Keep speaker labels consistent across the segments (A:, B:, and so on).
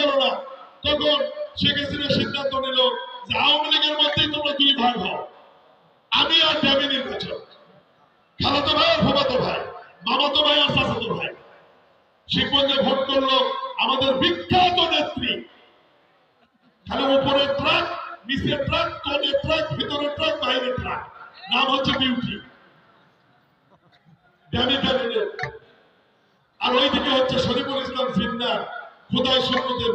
A: গেল না তখন শেখ হাসিনা সিদ্ধান্ত নিল যে আওয়ামী লীগের মধ্যেই তোমরা দুই ভাগ হও। আমি আর ড্যামি নির্বাচন। খালাতো ভাই আর ফোবাতো ভাই, মামাতো ভাই আর চাচাতো ভাই। শিবগঞ্জে ভোট করল আমাদের বিখ্যাত নেত্রী। খালি উপরে ট্রাক নিচে ট্রাক তলে ট্রাক ভিতরে ট্রাক বাইরে ট্রাক। নাম হচ্ছে বিউটি। ড্যামি ক্যাবিনেট আর ওইদিকে হচ্ছে শরীফুল ইসলাম সিন্নার খোদাই সন্ন্যদের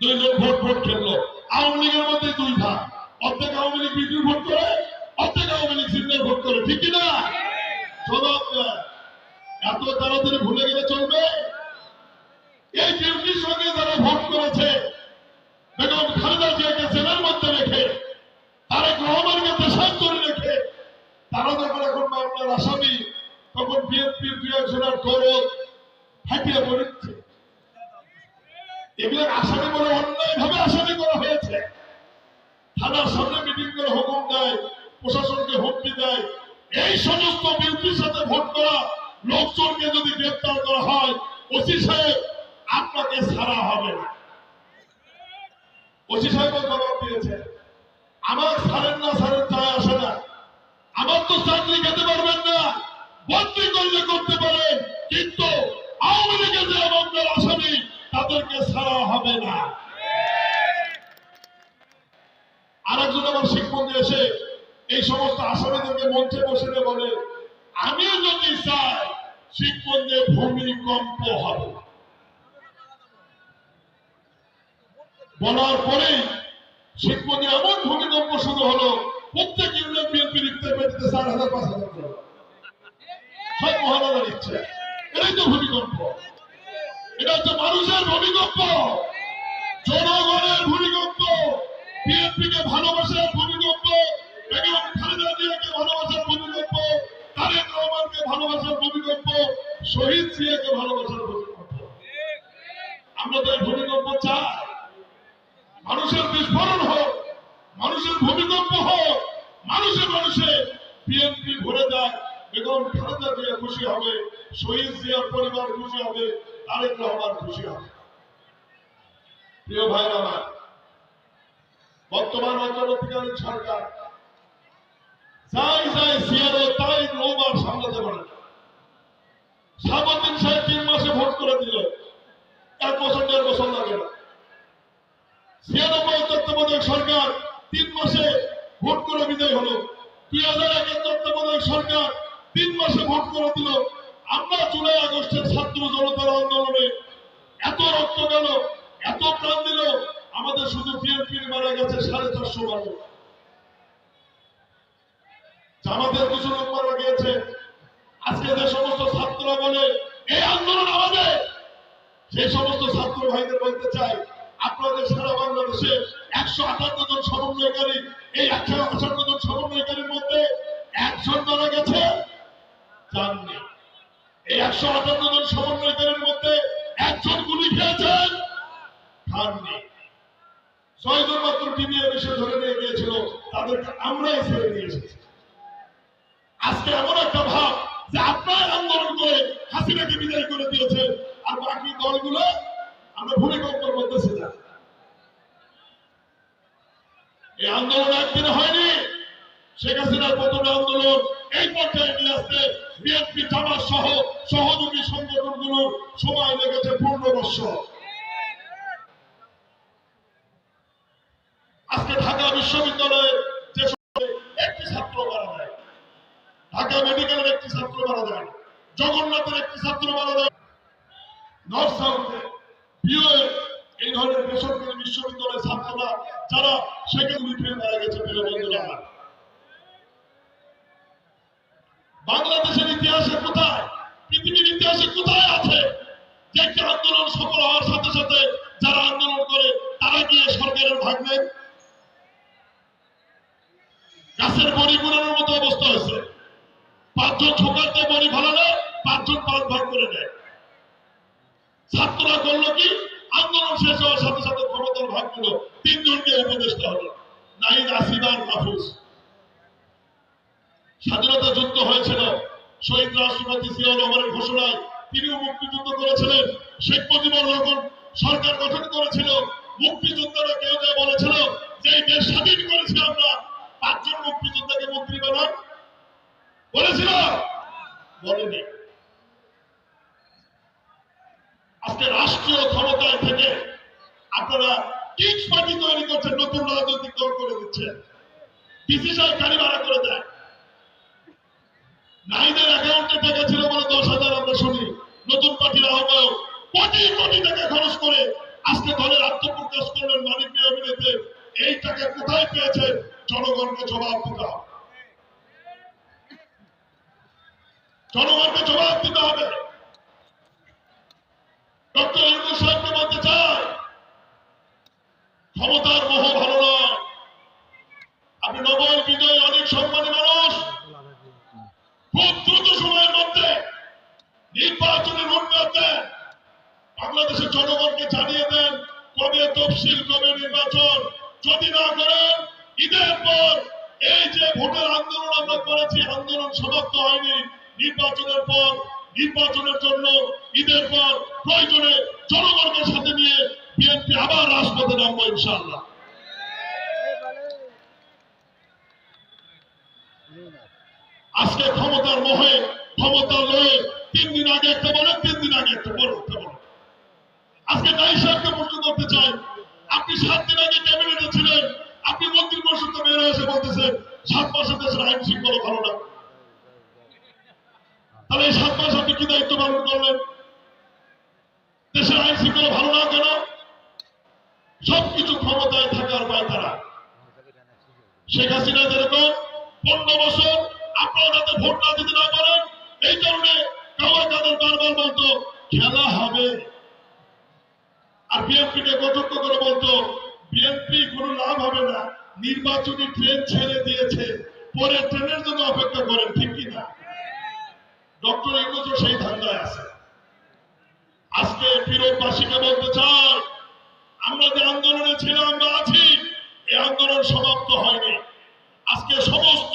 A: দুইজন ভোট ভোট খেললো। আওয়ামী লীগের মধ্যে দুই ভাগ। অর্ধেক আওয়ামী লীগ বিদ্রোহ ভোট করে, অর্ধেক আওয়ামী লীগ সিন্নার ভোট করে। ঠিক কিনা? দেয়। এত তাড়াতাড়ি ভুলে গেলে চলবে? এই ডিউটির সঙ্গে যারা ভোট করেছে, বেগম খালেদা জিয়াকে জেলের মধ্যে রেখে, তারেক রহমানকে পেশাব করে রেখে, তারা যখন এখন মামলার আসামি, তখন বিএনপির দুই একজনের গরজ ফাটিয়ে পড়ছে এগুলো আসামি বলে অন্যায় ভাবে আসামি করা হয়েছে। থানার সামনে মিটিং করে হুকুম দেয়, প্রশাসনকে হুমকি দেয়। এই সমস্ত বিএনপির সাথে ভোট করা লোকজনকে যদি গ্রেপ্তার করা হয়, ওসি সাহেব, আপনাকে ছাড়া হবে না। ওসি সাহেব জবাব দিয়েছে, আমার ছাড়েন না, ছাড়েন যায় আসে না। আমার তো চাকরি খেতে পারবেন না, বদলি করলে করতে পারেন, কিন্তু আওয়ামী লীগের যে আসামি, তাদেরকে হবে না। আরেকজন আমার শিক্ষককে এসে এই সমস্ত আসামিদেরকে মঞ্চে বসে বলে আমিও যদি চাই শিক্ষকদের ভূমিকম্প হবে। বলার পরেই শিক্ষকদের এমন ভূমিকম্প শুরু হলো, প্রত্যেক ইউনিয়ন বিএনপি লিখতে পেতে চার হাজার পাঁচ হাজার। সব মহানগর লিখছে। এটাই তো ভূমিকম্প। এটা হচ্ছে মানুষের ভূমিকম্প। জনগণের ভূমিকম্প বিএনপি কে ভালোবাসার ভূমিকম্প, বেগম খালেদা জিয়াকে ভালোবাসার ভূমিকম্প, তারেক রহমানকে ভালোবাসার ভূমিকম্প, শহীদ জিয়াকে ভালোবাসার ভূমিকম্প। আমরা তো ভূমিকম্প চাই, মানুষের বিস্ফোরণ হোক, মানুষের ভূমিকম্প হোক, মানুষে মানুষে বিএনপি ভরে দেয়, বেগম খালেদা জিয়া খুশি হবে, শহীদ জিয়ার পরিবার খুশি হবে, তারেক রহমান খুশি হবে। প্রিয় ভাই আমার, বর্তমান অন্তর্বর্তীকালীন সরকার, যাই যাই সিয়ারে তাই নৌবার সামলাতে পারে না। শাহাবুদ্দিন সাহেব তিন মাসে ভোট করে দিল, এক বছর, দেড় বছর লাগে না। ছিয়ানব্বই তত্ত্বাবধায়ক সরকার তিন মাসে ভোট করে বিদায় হলো। দুই হাজার একের তত্ত্বাবধায়ক সরকার তিন মাসে ভোট করে দিল। আমরা জুলাই আগস্টের ছাত্র জনতার আন্দোলনে এত রক্ত গেল এত প্রাণ দিল, আমাদের শুধু বিএনপির মারা গেছে সাড়ে চারশো মানুষ। জামাতের কিছু লোক মারা গিয়েছে। আজকে যে সমস্ত ছাত্ররা বলে, এই আন্দোলন আমাদের! সেই সমস্ত ছাত্র ভাইদের বলতে চাই, আপনাদের সারা বাংলাদেশে একশো আটান্ন জন সমন্বয়কারী, এই একশো আটান্ন জন সমন্বয়কারীর মধ্যে একজন মারা গেছে, জাননি। এই একশো আটান্ন জন সমন্বয়কারীর মধ্যে একজন গুলি খেয়েছেন। আজকে এমন একটা আন্দোলন করে হাসিনাকে বিদায় করে দিয়েছে আর বাকি দলগুলো আমরা ভূমিকম্পের মধ্যে ছিলাম। এই আন্দোলন একদিনে হয়নি। শেখ হাসিনার প্রথম আন্দোলন, এই পর্যায়ে নিয়ে আসতে বিএনপি, জামাত সহ সহযোগী সংগঠনগুলোর সময় লেগেছে পূর্ণ বৎসর আজকে ঢাকা বিশ্ববিদ্যালয়ে যে একটি ছাত্র মারা যায়, ঢাকা মেডিকেলের একটি ছাত্র মারা যায়, জগন্নাথের একটি ছাত্র মারা যায়, নর্থ সাউথে এই ধরনের বেসরকারি বিশ্ববিদ্যালয়ের ছাত্ররা যারা সেখানে মারা গেছে বন্ধুরা। বাংলাদেশের ইতিহাসে কোথায়, পৃথিবীর ইতিহাসে কোথায় আছে যে আন্দোলন সফল হওয়ার সাথে সাথে যারা আন্দোলন করে, তারা গিয়ে সরকারের ভাগ নেয়? গাছের বড়ি গুড়ানোর মতো অবস্থা হয়েছে। পাঁচজন ঠোকারতে বড়ি ভালো পাঁচজন পাঁচ ভাগ করে নেয়। ছাত্ররা করল কি? আন্দোলন শেষ হওয়ার সাথে সাথে ক্ষমতার ভাগ দিল তিনজনকে উপদেষ্টা হলো নাইদ আসিদার মাহফুজ। স্বাধীনতা যুদ্ধ হয়েছিল, শহীদ রাষ্ট্রপতি জিয়াউর রহমানের ঘোষণায় তিনিও মুক্তিযুদ্ধ করেছিলেন। শেখ মুজিবুর রহমান সরকার গঠন করেছিল, মুক্তিযোদ্ধারা কেউ যা বলেছিল যে দেশ স্বাধীন করেছি আমরা বলেছিল? বলেনি। আজকে রাষ্ট্রীয় ক্ষমতায় থেকে আপনারা কিংস পার্টি তৈরি করছেন, নতুন রাজনৈতিক দল করে দিচ্ছেন। বিসিসিআই গাড়ি ভাড়া করে দেয় নাইদের অ্যাকাউন্টে টাকা ছিল বলে দশ হাজার, আমরা শুনি। নতুন পার্টির আহ্বায়ক কোটি কোটি টাকা খরচ করে আজকে দলের আত্মপ্রকাশ করলেন মানিক অভিনেতে এই টাকা কোথায় পেয়েছে জনগণকে জবাব দিতে হবে। জনগণকে জবাব দিতে হবে। সাহেবকে বলতে ক্ষমতার ভালো অনেক সম্মানী মানুষ। খুব দ্রুত সময়ের মধ্যে নির্বাচনের দেন। বাংলাদেশের জনগণকে জানিয়ে দেন কবে তফসিল, কবে নির্বাচন। যদি না করেন, ঈদের পর এই যে ভোটের আন্দোলন আমরা করেছি, আন্দোলন সমাপ্ত হয়নি। নির্বাচনের পর, নির্বাচনের জন্য ঈদের পর প্রয়োজনে জনগণকে সাথে নিয়ে বিএনপি আবার রাজপথে নামবো ইনশাআল্লাহ। আজকে ক্ষমতার মোহে, ক্ষমতার লয়ে তিন দিন আগে একটা বলেন তিন দিন আগে একটা বড় একটা বলেন আজকে দায়ী সাহেবকে প্রশ্ন করতে চাই, আপনি সাত দিন আগে ক্যাবিনেটে ছিলেন, আপনি মন্ত্রী পরিষদ হয়ে এসে বলতেছেন সাত মাসে দেশের আইন শৃঙ্খলা ভালো না। তাহলে এই সাত মাস আপনি কি দায়িত্ব পালন করলেন দেশের আইন শৃঙ্খলা ভালো না কেন? সবকিছু ক্ষমতায় থাকার পায় তারা। শেখ হাসিনা যেরকম পনেরো বছর আপনারা যাতে ভোট না দিতে না পারেন, এই কারণে কাওয়া কাদের বারবার বলতো, খেলা হবে। আর বিএনপি কে কটক্ষ করে বলতো, বিএনপি কোনো লাভ হবে না। নির্বাচনী ট্রেন ছেড়ে দিয়েছে। পরে ট্রেনের জন্য অপেক্ষা করেন, ঠিক কি না ডক্টর ইউনুসও সেই ধান্দায় আছে। আজকে ফিরোজবাসীকে বলতে চাই, আমরা যে আন্দোলনে ছিলাম বা আছি, এই আন্দোলন সমাপ্ত হয়নি। আজকে সমস্ত